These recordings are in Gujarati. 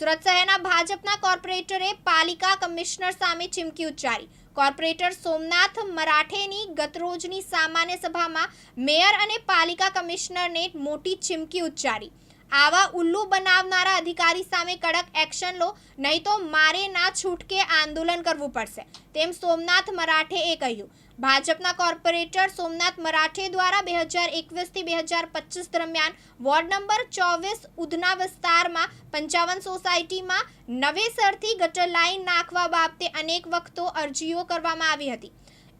સુરત શહેરના ભાજપના કોર્પોરેટરે પાલિકા કમિશનર સામે ચીમકી ઉચ્ચારી. કોર્પોરેટર સોમનાથ મરાઠેની ગતરોજની સામાન્ય સભામાં મેયર અને પાલિકા કમિશનરને મોટી ચીમકી ઉચ્ચારી. આવા ઉલ્લુ બનાવનારા અધિકારી સામે કડક એક્શન લો, નહીં તો મારે ના છૂટકે આંદોલન કરવું પડશે. તેમ સોમનાથ મરાઠેએ કહ્યું. ભાજપના કોર્પોરેટર સોમનાથ મરાઠે દ્વારા બે હજાર એકવીસથી બે હજાર પચીસ દરમિયાન વોર્ડ નંબર ચોવીસ ઉધના વિસ્તારમાં પંચાવન સોસાયટીમાં નવેસરથી ગટર લાઇન નાખવા બાબતે અનેક વખતો અરજીઓ કરવામાં આવી હતી.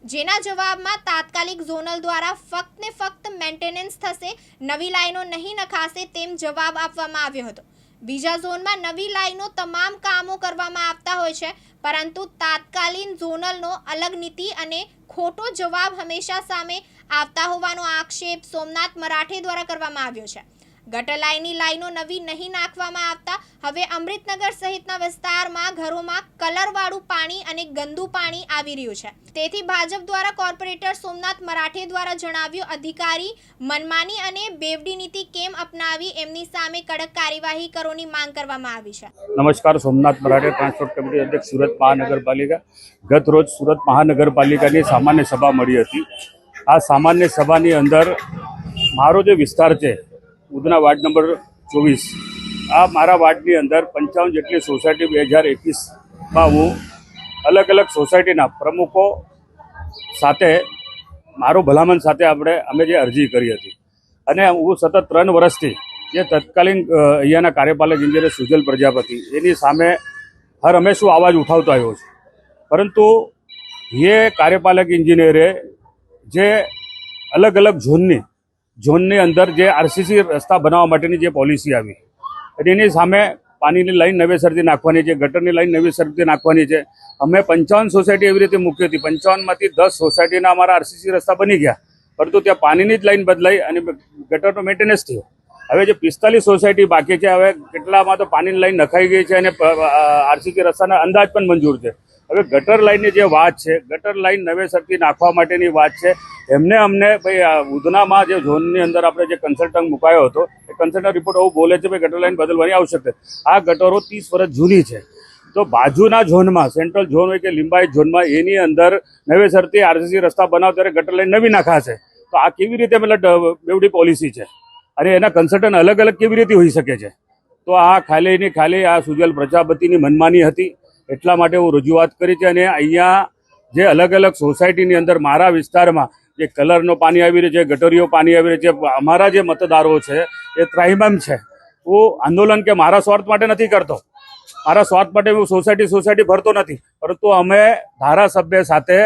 જેના જવાબમાં તાત્કાલિક ઝોનલ દ્વારા ફક્ત ને ફક્ત મેન્ટેનન્સ થશે, નવી લાઈનો નહીં નખાશે તેમ જવાબ આપવામાં આવ્યો હતો. બીજા ઝોનમાં નવી લાઈનો તમામ કામો કરવામાં આવતા હોય છે, પરંતુ તાત્કાલિન ઝોનલનો અલગ નીતિ અને ખોટો જવાબ હંમેશા સામે આવતા હોવાનો આક્ષેપ સોમનાથ મરાઠે દ્વારા કરવામાં આવ્યો છે. ગટર લાઇનની લાઈનો નવી નહીં નાખવામાં આવતા. હવે અમૃતનગર સહિતના વિસ્તારમાં ઘરોમાં કલરવાળું પાણી અને ગંદુ પાણી આવી રહ્યું છે. તેથી ભાજપ દ્વારા કોર્પોરેટર સોમનાથ મરાઠે દ્વારા જણાવ્યું, અધિકારી મનમાની અને બેવડી નીતિ કેમ અપનાવી? એમની સામે કડક કાર્યવાહી કરોની માંગ કરવામાં આવી છે. નમસ્કાર, સોમનાથ મરાઠે ટ્રાન્સપોર્ટ કમિટી અધ્યક્ષ સુરત મહાનગરપાલિકા. ગત રોજ સુરત મહાનગરપાલિકાની સામાન્ય સભા મળી હતી. આ સામાન્ય સભાની અંદર મારો જે વિસ્તાર છે ઉધના વાર્ડ નંબર ચોવીસ. આ મારા વાર્ડની અંદર પંચાવન જેટલી સોસાયટી બે હજાર એકવીસમાં હું અલગ અલગ સોસાયટીના પ્રમુખો સાથે, મારું ભલામણ સાથે આપણે, અમે જે અરજી કરી હતી. અને હું સતત ત્રણ વર્ષથી જે તત્કાલીન અહીંયાના કાર્યપાલક ઇન્જિનિયર સુજલ પ્રજાપતિ, એની સામે હર હંમેશું આવાજ ઉઠાવતો આવ્યો છું. પરંતુ એ કાર્યપાલક ઇન્જિનિયરે જે અલગ અલગ ઝોનની ઝોનની અંદર જે આરસીસી રસ્તા બનાવવા માટેની જે પોલિસી આવી એની સામે પાણીની લાઈન નવેસરથી નાખવાની છે, ગટરની લાઈન નવેસરથી નાખવાની છે. અમે પંચાવન સોસાયટી એવી રીતે મૂકી હતી, પંચાવનમાંથી દસ સોસાયટીના અમારા આરસીસી રસ્તા બની ગયા, પરંતુ ત્યાં પાણીની જ લાઈન બદલાઈ અને ગટરનો મેન્ટેનન્સ થયો. હવે જે પિસ્તાલીસ સોસાયટી બાકી છે, હવે કેટલામાં તો પાણીની લાઈન નખાઈ ગઈ છે અને આરસીસી રસ્તાના અંદાજ પણ મંજૂર છે. હવે ગટર લાઇનની જે વાત છે, ગટર લાઈન નવેસરથી નાખવા માટેની વાત છે. એમને અમને ભાઈ ઉધનામાં જે ઝોનની અંદર આપણે જે કન્સલ્ટન્ટ મુકાયો હતો, એ કન્સલ્ટન્ટ રિપોર્ટ એવું બોલે છે, ભાઈ ગટર લાઈન બદલવાની આવશ્યકતા આ ગટરો ત્રીસ વર્ષ જૂની છે. તો બાજુના ઝોનમાં સેન્ટ્રલ ઝોન હોય કે લિંબાયત ઝોનમાં, એની અંદર નવેસરથી આરસીસી રસ્તા બનાવ ત્યારે ગટર લાઇન નવી નાખાશે. તો આ કેવી રીતે મતલબ, બેવડી પોલિસી છે? અને એના કન્સલ્ટન્ટ અલગ અલગ કેવી રીતે હોઈ શકે છે? તો આ ખાલીની ખાલી આ સુજલ પ્રજાપતિની મનમાની હતી. એટલા માટે હું રજૂઆત કરી છે અને અહીંયા જે અલગ અલગ સોસાયટીની અંદર મારા વિસ્તારમાં જે કલરનો પાણી આવી રહ્યું છે, ગટરીઓ પાણી આવી રહ્યું છે, અમારા જે મતદારો છે, એ ત્રાહિમામ છે. હું આંદોલન કે મારા સ્વાર્થ માટે નથી કરતો. મારા સ્વાર્થ માટે હું સોસાયટી સોસાયટી ભરતો નથી. પરંતુ અમે ધારાસભ્ય સાથે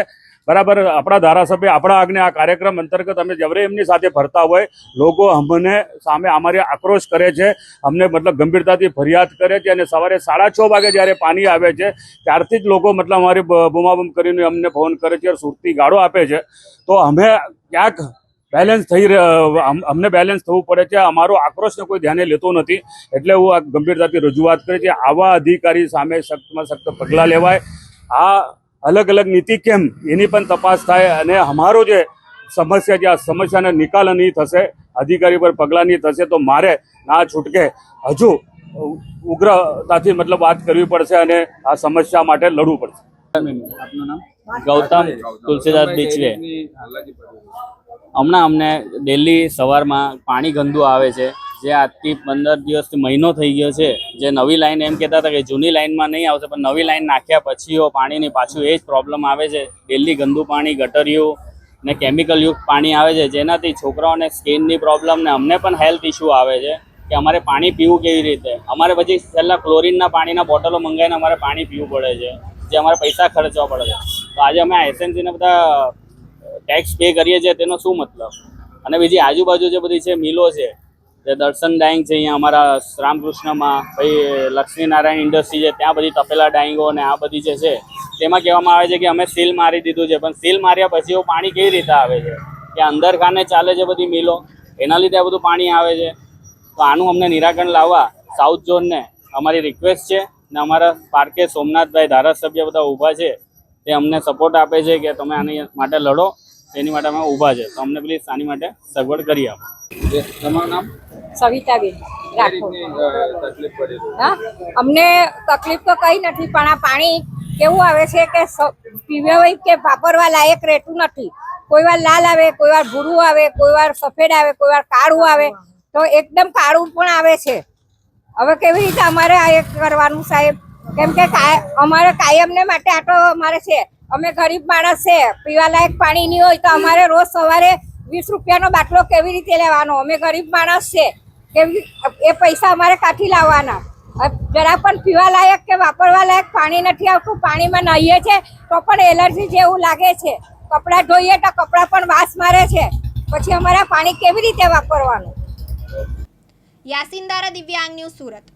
બરાબર, આપણા ધારાસભ્ય, આપણા આગને આ કાર્યક્રમ અંતર્ગત અમે જ્યારે એમની સાથે ફરતા હોય, લોકો અમને સામે અમારે આક્રોશ કરે છે, અમને મતલબ ગંભીરતાથી ફરિયાદ કરે છે અને સવારે સાડા છ વાગે જ્યારે પાણી આવે છે, ત્યારથી જ લોકો મતલબ અમારે બૂમાબૂમ કરીને અમને ફોન કરે છે સુરતી ગાળો આપે છે. તો અમે ક્યાંક બેલેન્સ થઈ અમને બેલેન્સ થવું પડે છે, અમારો આક્રોશને કોઈ ધ્યાને લેતો નથી, એટલે હું આ ગંભીરતાથી રજૂઆત કરી છે આવા અધિકારી સામે સખ્તમાં સખ્ત પગલાં લેવાય. આ અલગ અલગ નીતિ કેમ એની પણ તપાસ થાય અને અમારો જે સમસ્યા છે, આ સમસ્યાનો નિકાલ નહીં થશે, અધિકારી પર પગલાં નહીં થશે, તો મારે ના છૂટકે હજુ ઉગ્રતાથી મતલબ વાત કરવી પડશે અને આ સમસ્યા માટે લડવું પડશે. ગૌતમ તુલસીદાસ બીચવે હમણાં અમને ડેલી સવારમાં પાણી ગંદુ આવે છે. જે આજથી પંદર દિવસથી મહિનો થઈ ગયો છે, જે નવી લાઈન એમ કહેતા હતા કે જૂની લાઈનમાં નહીં આવશે, પણ નવી લાઈન નાખ્યા પછીઓ પાણીની પાછું એ જ પ્રોબ્લેમ આવે છે. ડેલી ગંદુ પાણી ગટરિયું ને કેમિકલ યુક્ત પાણી આવે છે, જેનાથી છોકરાઓને સ્કિનની પ્રોબ્લેમ ને અમને પણ હેલ્થ ઇસ્યુ આવે છે કે અમારે પાણી પીવું કેવી રીતે? અમારે પછી છેલ્લા ક્લોરીનના પાણીના બોટલો મંગાવીને અમારે પાણી પીવું પડે છે, જે અમારે પૈસા ખર્ચવા પડે છે. તો આજે અમે એસએનસીને બધા ટેક્સ પે કરીએ છીએ, તેનો શું મતલબ? અને બીજી આજુબાજુ જે બધી છે, મિલો છે જે દર્શન ડાઈંગ છે અહીંયા અમારા રામકૃષ્ણમાં, પછી લક્ષ્મીનારાયણ ઇન્ડસ્ટ્રી છે, ત્યાં બધી તપેલા ડાઈંગો અને આ બધી જે છે, તેમાં કહેવામાં આવે છે કે અમે સીલ મારી દીધું છે, પણ સીલ માર્યા પછી પાણી કેવી રીતે આવે છે? કે અંદર ખાને ચાલે છે બધી મિલો, એના લીધે આ બધું પાણી આવે છે. તો આનું અમને નિરાકરણ લાવવા સાઉથ ઝોનને અમારી રિક્વેસ્ટ છે, ને અમારા પાર્કે સોમનાથભાઈ ધારાસભ્ય બધા ઊભા છે, તે અમને સપોર્ટ આપે છે કે તમે આની માટે લડો. તેની માટે અમે ઊભા છે. તો અમને પ્લીઝ આની માટે સગવડ કરી આપો. તમારું નામ? સવિતાબેન રાખો હા? અમને તકલીફ તો કઈ નથી પણ આ પાણી કેવું આવે છે કે સ- પીવા હોય કે વાપરવા લાયક રહેતું નથી. કોઈ વાર લાલ આવે કોઈ વાર ભૂરું આવે કોઈ વાર સફેદ આવે કોઈ વાર કાળું આવે તો એકદમ કાળું પણ આવે છે. હવે કેવી રીતે અમારે આ એક કરવાનું સાહેબ? કેમ કે કાય- અમારે કાયમને માટે આટો અમારે છે. અમે ગરીબ માણસ છે પીવા લાયક પાણી નહીં હોય તો અમારે રોજ સવારે વીસ રૂપિયાનો બાટલો કેવી રીતે લેવાનો? અમે ગરીબ માણસ છે, કેવી એ પૈસા અમારે કાઢી લાવવાના? જરા પણ પીવા લાયક કે વાપરવા લાયક પાણી નથી આવતું, પાણીમાં નહીએ છે, તો પણ એલર્જી જેવું લાગે છે. કપડાં ધોઈએ તો કપડાં પણ વાસ મારે છે, પછી અમારે પાણી કેવી રીતે વાપરવાનું? યાસીન દારા દિવ્યાંગ ન્યૂઝ સુરત.